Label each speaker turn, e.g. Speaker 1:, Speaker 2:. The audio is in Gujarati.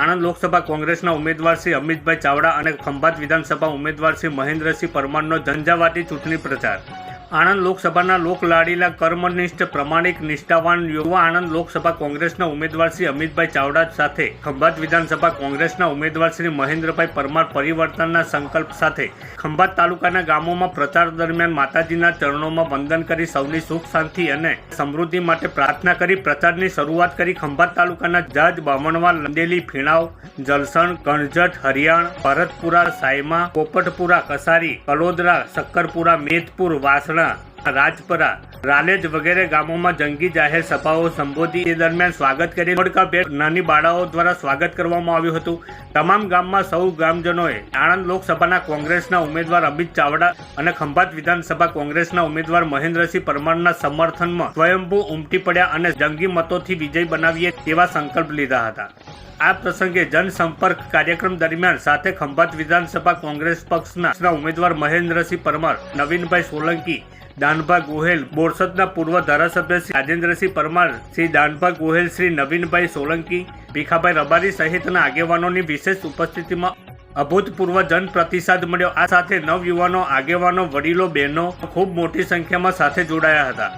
Speaker 1: આણંદ લોકસભા કોંગ્રેસના ઉમેદવાર શ્રી અમિતભાઈ ચાવડા અને ખંભાત વિધાનસભા ઉમેદવાર શ્રી મહેન્દ્રસિંહ પરમારનો ઝંઝાવાતી ચૂંટણી પ્રચાર. આણંદ લોકસભાના લોકલાડીલા કર્મનિષ્ઠ, પ્રમાણિક, નિષ્ઠાવાન યુવા આણંદ લોકસભા કોંગ્રેસના ઉમેદવાર શ્રી અમિતભાઈ ચાવડા સાથે ખંભાત વિધાનસભા કોંગ્રેસના ઉમેદવાર શ્રી મહેન્દ્રભાઈ પરમાર પરિવર્તનના સંકલ્પ સાથે ખંભાત તાલુકાના ગામોમાં પ્રચાર દરમિયાન માતાજીના ચરણોમાં વંદન કરી સૌની સુખ, શાંતિ અને સમૃદ્ધિ માટે પ્રાર્થના કરી પ્રચારની શરૂઆત કરી ખંભાત તાલુકાના જજ બામણવા લંડેલી ફીણાવ, જલસણ કણજટ હરિયાણ, ભરતપુરા, સાયમા, પોપટપુરા, કસારી કલોદરા શક્કરપુરા મેદપુર વાસણા રાજપરા રાલેજ વગેરે ગામોમાં જંગી જાહેર સભાઓ સંબોધી. એ દરમિયાન સ્વાગત કરી. બે નાની બાળાઓ દ્વારા સ્વાગત કરવામાં આવ્યું હતું. તમામ ગામમાં સૌ ગ્રામજનોએ આણંદ લોકસભાના કોંગ્રેસના ઉમેદવાર અમિત ચાવડા અને ખંભાત વિધાનસભા કોંગ્રેસના ઉમેદવાર મહેન્દ્રસિંહ પરમારના સમર્થનમાં સ્વયંભૂ ઉમટી પડ્યા અને જંગી મતોથી વિજય બનાવીએ તેવા સંકલ્પ લીધા હતા. આ પ્રસંગે જનસંપર્ક કાર્યક્રમ દરમિયાન સાથે ખંભાત વિધાનસભા કોંગ્રેસ પક્ષના ઉમેદવાર મહેન્દ્રસિંહ પરમાર, નવીનભાઈ સોલંકી, દાનભા ગોહેલ, બોરસદના પૂર્વ ધારાસભ્ય શ્રી રાજેન્દ્રસિંહ પરમાર, શ્રી દાનભા ગોહેલ, શ્રી નવીનભાઈ સોલંકી, ભીખાભાઈ રબારી સહિતના આગેવાનોની વિશેષ ઉપસ્થિતિમાં અભૂતપૂર્વ જન પ્રતિસાદ મળ્યો. આ સાથે નવયુવાનો, આગેવાનો, વડીલો, બહેનો ખૂબ મોટી સંખ્યામાં સાથે જોડાયા હતા.